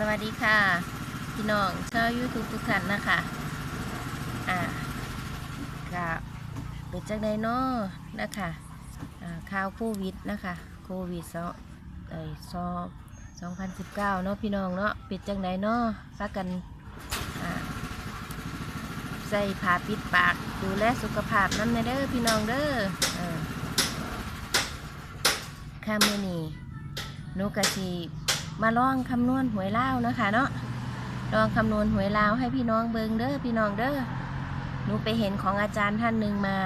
สวัสดีค่ะ พี่น้องชาวยูทูบทุกท่านนะคะอ่าก็เป็นจังไดเนาะนะคะอ่าข่าวโควิดนะคะโควิดสองไอซอสองพันสิบเก้าเนาะพี่น้องเนาะเป็นจังไดเนาะพากันอ่าใส่ผ้าปิดปากดูแลสุขภาพนั่นเด้อพี่น้องเด้อข้ามือนีนูกะสี มาลองคำนวณหวยเล่าวนะคะเนาะลองคำนวณหวยลาวให้พี่น้องเบิงเด้อพี่น้องเด้อหนูไปเห็นของอาจารย์ท่านหนึ่งมา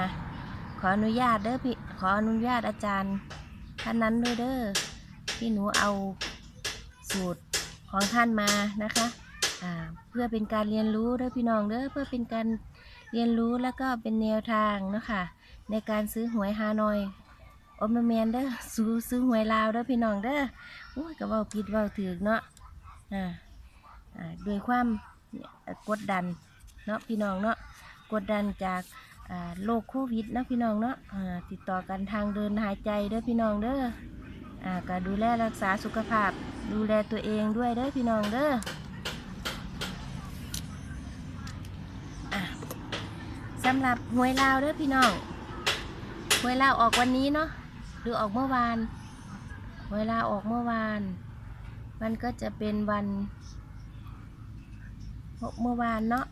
ขออนุญาตเด้อพี่ขออนุญาตอาจารย์ท่านนั้นด้วยเด้อที่หนูเอาสูตรของท่านมานะคะอ่าเพื่อเป็นการเรียนรู้เด้อพี่น้องเด้อเพื่อเป็นการเรียนรู้แล้วก็เป็นแนวทางเนาะคะในการซื้อหวยฮานอย อมแมนเด้อซื้อซื้อหวยลาวเด้อพี่น้องเด้ออุ้ยก็เว่าผิดเว่าถือเนาะอ่าอ่าด้วยความกดดันเนาะพี่น้องเนาะกดดันจากอ่าโรคโควิดนะพี่น้องเนาะอ่าติดต่อกันทางเดินหายใจเด้อพี่น้องเด้ออ่าก็ดูแลรักษาสุขภาพ ดูแลตัวเองด้วยเด้อพี่น้องเด้อสำหรับหวยลาวเด้อพี่น้องหวยลาวออกวันนี้เนาะ หรือออกเมื่อวานหวลาออกเมื่อวาน มันก็จะเป็นวันเมื่อวานเนาะ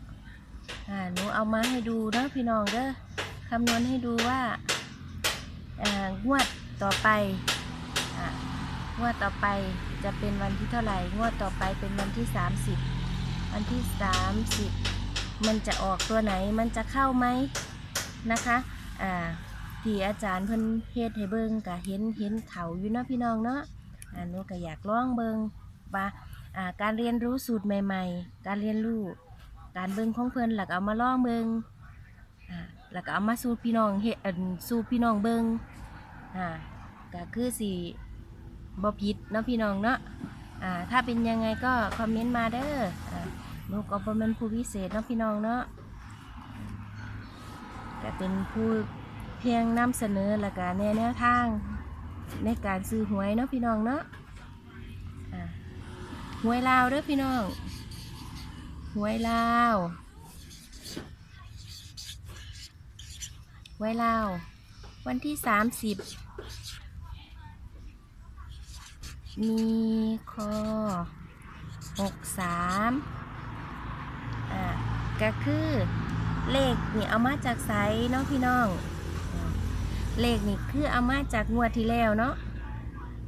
อ่าหนูเอามาให้ดูเนาะพี่น้องเด้อคำนวณให้ดูว่าอ่างวดต่อไปอ่างวดต่อไปจะเป็นวันที่เท่าไหร่ งวดต่อไปเป็นวันที่ 30 วันที่ 30 มันจะออกตัวไหน มันจะเข้าไหมนะคะ อ่า ที่อาจารย์เพิ่นเฮ็ดให้เบิ่งก็เห็นเห็นเขาอยู่เนาะพี่น้องเนาะอ่าหนูก็อยากลองเบิ่งว่าอ่าการเรียนรู้สูตรใหม่ ๆ การเรียนรู้ การเบิ่งของเพิ่นหลักเอามาล่องเบิ่งอ่าหลักเอามาสู่พี่น้องเฮ็ดอันสู่พี่น้องเบิ่งอ่าก็คือสิบ่ผิดเนาะพี่น้องเนาะอ่าถ้าเป็นยังไงก็คอมเมนต์มาเด้ออ่าหนูก็บ่แม่นผู้พิเศษเนาะพี่น้องเนาะแต่เป็นผู้ เพียงนำเสนอแล้วก็แนวแนวทางในการซื้อหวยเนาะพี่น้องเนาะหวยลาวเด้อพี่น้องหวยลาวหวยลาววันที่สามสิบมีคอหกสามอ่าก็คือเลขนี่เอามาจากไสเนาะพี่น้อง เลขนี่คือเอามาจากงวดที่แล้วเนาะ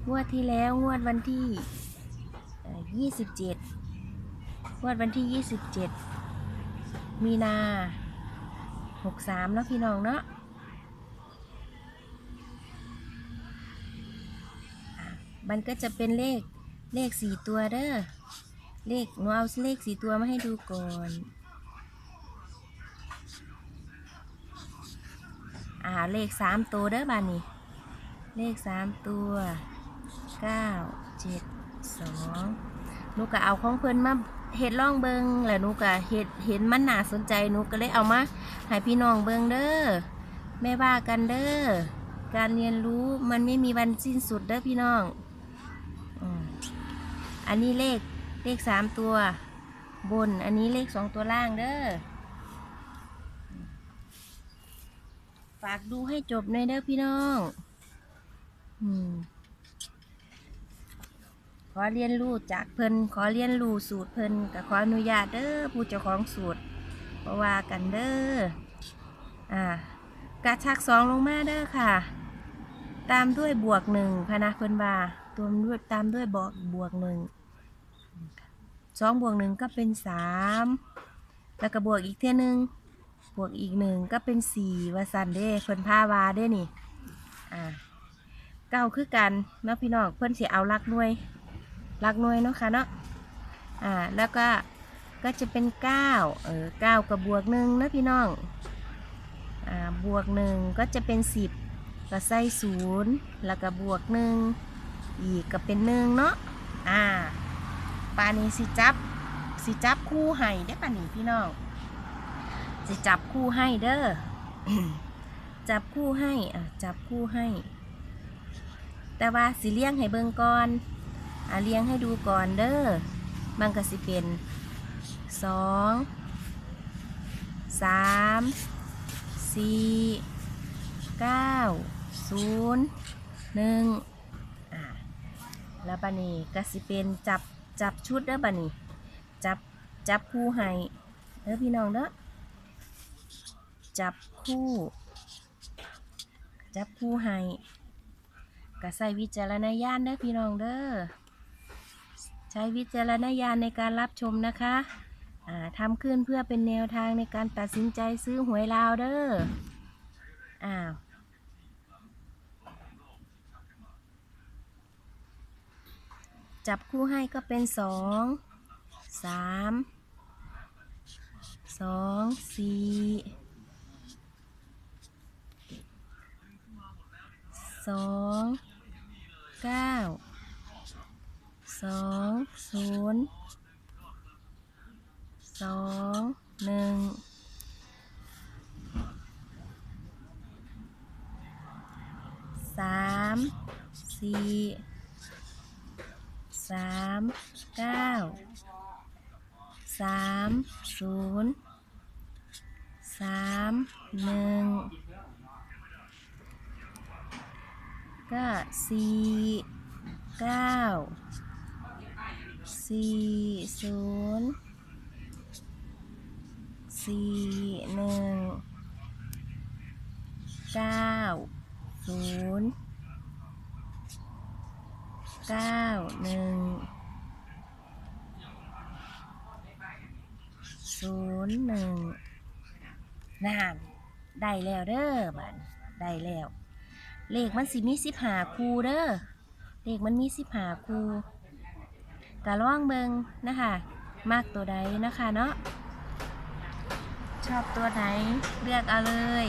งวดที่แล้วงวดวันที่ยี่สิบเจ็ดงวดวันที่27มีนา63เนาะพี่น้องเนาะอะมันก็จะเป็นเลขเลขสี่ตัวเด้อเลขหนูเอาเลขสี่ตัวมาให้ดูก่อน อ่า เลขสามตัวเด้อบานนี้ เลขสามตัวเก้าเจ็ดสองหนูก็เอาของเพิ่อนมาเฮ็ดล่องเบิงแล้วหนูก็เฮ็ดเห็นมันน่าสนใจหนูก็เลยเอามาให้พี่น้องเบิงเด้อแม่ว่ากันเด้อการเรียนรู้มันไม่มีวันสิ้นสุดเด้อพี่น้องอันนี้เลขเลขสามตัว บนอันนี้เลขสองตัวล่างเด้อ ฝากดูให้จบหน่อยเด้อพี่น้องอขอเรียนรู้จากเพิ่นขอเรียนรู้สูตรเพิ่นก็ขออนุญาตเด้อผู้เจ้าของสูตรเพราะว่ากันเด้ออ่ากระชักสองลงมาเด้อค่ะ ตามด้วยบวกหนึ่งพนะเพิ่นว่าตัวด้วยตามด้วยบอกบวกหนึ่งสองบวกหนึ่งก็เป็นสามแล้วก็บวกอีกเท่านึง บวกอีกหนึ่งก็เป็นสี่ว่าสันเด้เพิ่นพาวาเด้นี่ อ่าเก้าคือกันเนาะพี่น้องเพิ่นสิเอาลักหน่วยหลักหน่วยเนาะค่ะเนาะอ่าแล้วก็ก็จะเป็นเก้าเออเก้ากับบวกหนึ่งนะพี่น้องอ่าบวกหนึ่งก็จะเป็นสิบก็ใส่ศูนย์แล้วก็บวกหนึ่งอีกก็เป็นหนึ่งเนาะอ่าปานี้สิจับสิจับคู่ให้ได้ปานี้พี่น้อง สิจับคู่ให้เด้อ จับคู่ให้อะจับคู่ให้ แต่ว่าสิเลี้ยงให้เบิ่งก่อนอะเลี้ยงให้ดูก่อนเด้อ มันก็สิเป็นสองสามสี่เก้าศูนย์หนึ่งแล้วบันนี้ก็สิเป็นจับจับชุดเด้อบันนี้ จับจับคู่ให้เด้อพี่น้องเด้อ จับคู่ จับคู่ให้ก็ใส่วิจารณญาณเด้อพี่น้องเด้อใช้วิจารณญาณในการรับชมนะคะอ่าทำขึ้นเพื่อเป็นแนวทางในการตัดสินใจซื้อหวยลาวเด้ออ้าวจับคู่ให้ก็เป็นสองสามสองสี่ สองเก้าสองศูนย์สองหนึ่งสามสี่สามเก้าสามศูนย์สามหนึ่ง ก็สี่เก้าสี่ศูนย์สี่หนึ่งเก้าศูนย์เก้าหนึ่งศูนย์หนึ่งนานได้แล้วเด้อบันได้แล้ว เลขมันสิมีสิบหาคูเด้อเลขมันมีสิบหาคูกะล่องเบิงนะคะมากตัวใดนะคะเนาะชอบตัวไหนเลือกเอาเลย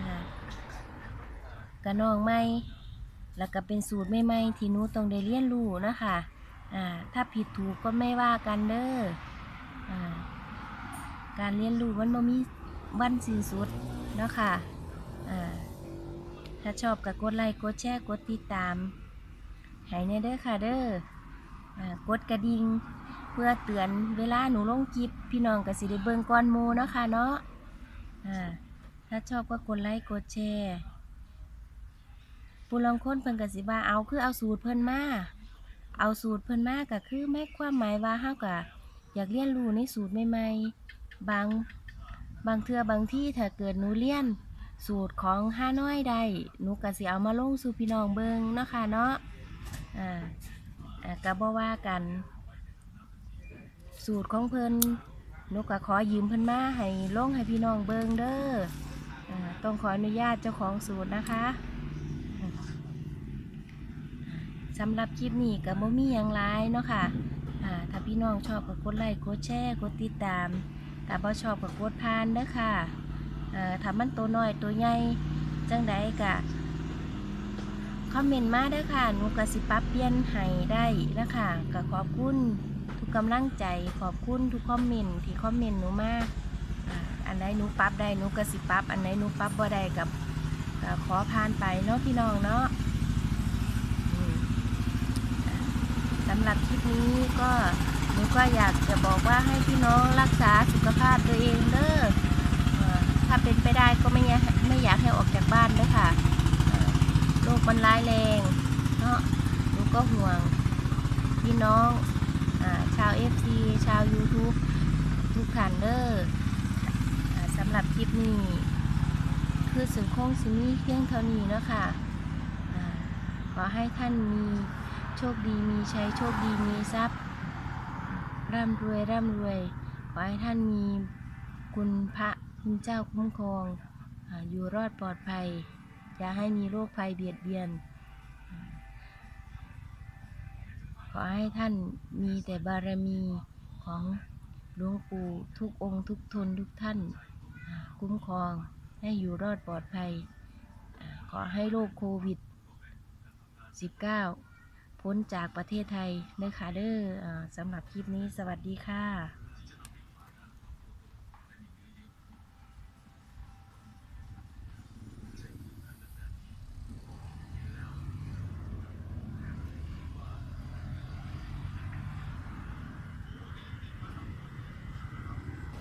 อ่ากะนองไม่แล้วก็เป็นสูตรใหม่ที่นูต้องได้เรียนรู้นะคะถ้าผิดถูกก็ไม่ว่ากันเด้ออการเรียนรู้มันบ่มีวันสิ้นสุดเนาะค่ะอ่า ถ้าชอบก็กดไลค์กดแชร์กดติดตามให้แน่เด้อค่ะเด้ออกดกระดิ่งเพื่อเตือนเวลาหนูลงคลิปพี่น้องก็สิได้เบิ่งก่อนมูเนาะค่ะเนาะถ้าชอบก็กดไลค์กดแชร์ผู้ลางค้นเพิ่นกสิว่าเอาคือเอาสูตรเพิ่นมาเอาสูตรเพิ่นมาก็คือแม่ความหมายว่าเฮาก็อยากเรียนรู้ในสูตรใหม่ๆบางบางเทื่อบางที่ถ้าเกิดหนูเรียน สูตรของห้าน้อยได้หนูก็สิเอามาลงสู่พี่น้องเบิงเนาะค่ะเนาะอ่าอ่าก็บ่ว่ากัน สูตรของเพิ่นหนูก็ขอยืมเพิ่นมาให้ลงให้พี่น้องเบิงเด้ออ่าต้องขออนุญาตเจ้าของสูตรนะคะสำหรับคลิปนี้ก็บ่มีหยังหลายเนาะค่ะอ่าถ้าพี่น้องชอบก็กดไลค์กดแชร์กดติดตาม ถ้าบ่ชอบก็กดผ่านเด้อค่ะ ถ้ามันตัวน้อยตัวใหญ่จังใดก็คอมเมนต์มาเด้อค่ะหนูก็สิปรับเปลี่ยนให้ได้นะคะก็ขอบคุณทุกกำลังใจขอบคุณทุกคอมเมนต์ที่คอมเมนต์หนูมากอันไหนหนูปรับได้หนูก็สิปรับอันไหนหนูปรับบ่ได้กับขอผ่านไปเนาะพี่น้องเนาะสำหรับคลิปนี้ก็หนูก็อยากจะบอกว่าให้พี่น้องรักษาสุขภาพตัวเองเด้อ ถ้าเป็นไปได้ก็ไม่อยากไม่อยากให้ออกจากบ้านเด้อค่ะเอ่อโรคมันร้ายแรงเนาะหนูก็ห่วงพี่น้องอาชาวเอฟซีชาว YouTube ทุกท่านเด้ออ่าสำหรับคลิปนี้ คือสุคงสิมีเพียงเท่านี้เนาะค่ะอ่าขอให้ท่านมีโชคดีมีชัยโชคดีมีทรัพย์ ร่ำรวยร่ำรวย ขอให้ท่านมีคุณพระ คุณเจ้าคุ้มครองอยู่รอดปลอดภัย อย่าให้มีโรคภัยเบียดเบียน ขอให้ท่านมีแต่บารมีของหลวงปู่ทุกองค์ทุกทนทุกท่าน คุ้มครองให้อยู่รอดปลอดภัย ขอให้โรคโควิด 19 พ้นจากประเทศไทยเด้อค่ะเด้อสำหรับคลิปนี้สวัสดีค่ะ